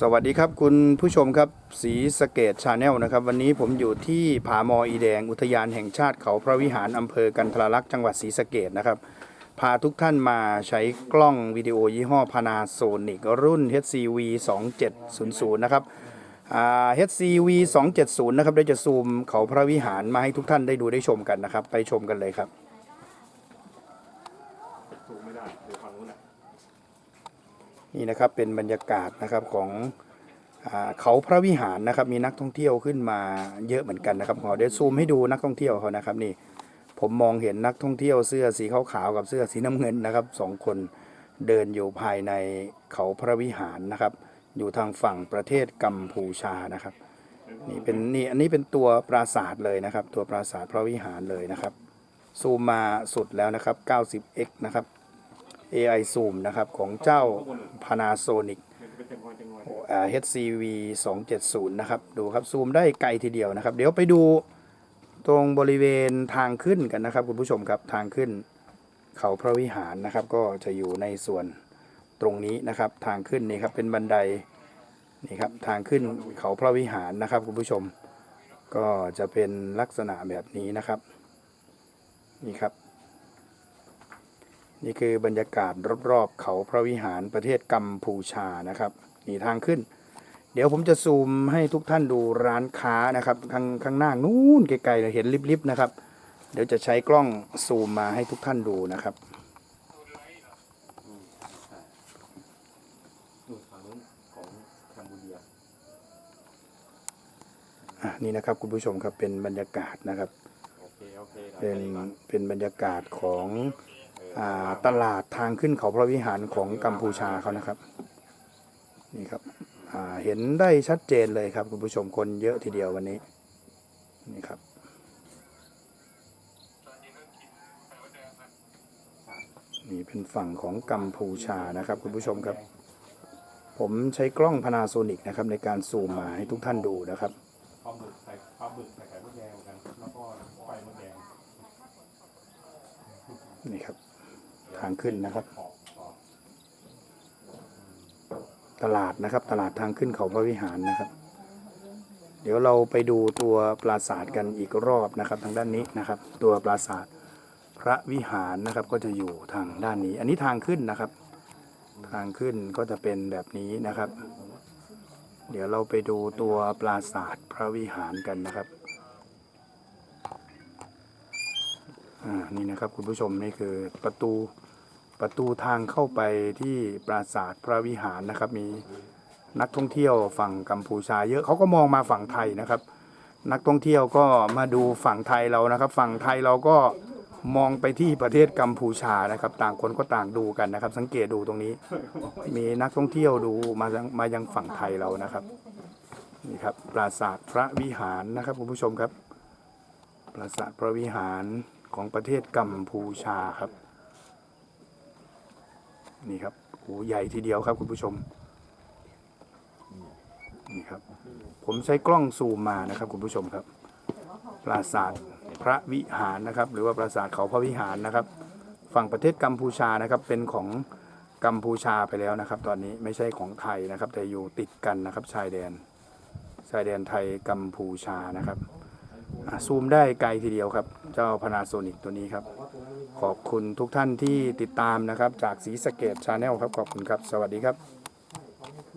สวัสดีครับคุณผู้ชมครับสีสเกตชาแนลนะครับ วันนี้ผมอยู่ที่ผามออีแดง อุทยานแห่งชาติเขาพระวิหารอำเภอกันทรลักษณ์จังหวัดศรีสะเกดนะครับ พาทุกท่านมาใช้กล้องวิดีโอยี่ห้อพานาโซนิกรุ่น HCV 2700นะครับ HCV 270นะครับได้จะซูมเขาพระวิหารมาให้ทุกท่านได้ดูได้ชมกันนะครับ ไปชมกันเลยครับสูงไม่ได้เดี๋ยวฝั่งนู้นนะ นี่นะครับเป็นบรรยากาศนะครับของอเขาพระวิหารนะครับมีนักท่องเที่ยวขึ้นมาเยอะเหมือนกันนะครับขอเดี๋ยวซูมให้ดูนักท่องเที่ยวเขานะครับนี่ผมมองเห็นนักท่องเที่ยวเสื้อสีขาวๆกับเสื้อสีน้ำเงินนะครับสองคนเดินอยู่ภายในเขาพระวิหารนะครับ อยู่ทางฝั่งประเทศกัมพูชานะครับนี่เป็นนี่อันนี้เป็นตัวปราสาทเลยนะครับ ตัวปราสาทพระวิหารเลยนะครับซูมมาสุดแล้วนะครับ 90x นะครับ AI Zoom นะครับ ของเจ้า Panasonic HCV 270 นะครับ ดูครับซูมได้ไกลทีเดียวนะครับ เดี๋ยวไปดูตรงบริเวณทางขึ้นกันนะครับ คุณผู้ชมครับทางขึ้นเขาพระวิหารนะครับ ก็จะอยู่ในส่วนตรงนี้นะครับ ทางขึ้นนี่ครับเป็นบันไดนี่ครับทางขึ้นเขาพระวิหารนะครับ คุณผู้ชม ก็จะเป็นลักษณะแบบนี้นะครับ นี่ครับ นี่คือบรรยากาศรอบๆเขาพระวิหารประเทศกัมพูชานะครับนี่ทางขึ้น เดี๋ยวผมจะซูมให้ทุกท่านดูร้านค้านะครับ ข้างข้างหน้านู้นไกลๆเราเห็นลิบๆนะครับ เดี๋ยวจะใช้กล้องซูมมาให้ทุกท่านดูนะครับนู่นฝั่งนู้นของแคมบูเดียอะนี่นะครับคุณผู้ชมครับเป็นบรรยากาศนะครับโอเคโอเคดี๋ยวเป็นไปก่อนเป็นบรรยากาศของอ่า ตลาดทางขึ้นเขาพระวิหารของกัมพูชาเขานะครับนี่ครับเห็นได้ชัดเจนเลยครับคุณผู้ชมคนเยอะทีเดียววันนี้นี่ครับนี่เป็นฝั่งของกัมพูชานะครับคุณผู้ชมครับ ผมใช้กล้อง Panasonic นะครับในการซูมมาให้ทุกท่านดูนะครับปลาหมึกใส่ปลาหมึกใส่ไข่มดแดงกันแล้วก็ไฟมดแดงนี่ครับ ทางขึ้นนะครับ ตลาดนะครับ ตลาดทางขึ้นเขาพระวิหารนะครับ เดี๋ยวเราไปดูตัวปราสาทกันอีกรอบนะครับ ทางด้านนี้นะครับ ตัวปราสาทพระวิหารนะครับ ก็จะอยู่ทางด้านนี้ อันนี้ทางขึ้นนะครับ ทางขึ้นก็จะเป็นแบบนี้นะครับ เดี๋ยวเราไปดูตัวปราสาทพระวิหารกันนะครับ อ่านี่นะครับคุณผู้ชมนี่คือประตูประตูทางเข้าไปที่ปราสาทพระวิหารนะครับ มีนักท่องเที่ยวฝั่งกัมพูชาเยอะเขาก็มองมาฝั่งไทยนะครับ นักท่องเที่ยวก็มาดูฝั่งไทยเรานะครับ ฝั่งไทยเราก็มองไปที่ประเทศกัมพูชานะครับ ต่างคนก็ต่างดูกันนะครับ สังเกตดูตรงนี้ มีนักท่องเที่ยวดูมายังมายังฝั่งไทยเรานะครับนี่ครับปราสาทพระวิหารนะครับคุณผู้ชมครับ ปราสาทพระวิหาร ของประเทศกัมพูชาครับ นี่ครับโอ้ใหญ่ทีเดียวครับคุณผู้ชม นี่ครับ ผมใช้กล้องซูมมานะครับคุณผู้ชมครับ ปราสาทพระวิหารนะครับ หรือว่าปราสาทเขาพระวิหารนะครับ ฝั่งประเทศกัมพูชานะครับ เป็นของกัมพูชาไปแล้วนะครับ ตอนนี้ไม่ใช่ของไทยนะครับ แต่อยู่ติดกันนะครับ ชายแดน ชายแดนไทยกัมพูชานะครับ ซูมได้ไกลทีเดียวครับ เจ้าพนาโซนิกตัวนี้ครับ ขอบคุณทุกท่านที่ติดตามนะครับ จากสีสเกตชาแนลครับ ขอบคุณครับ สวัสดีครับ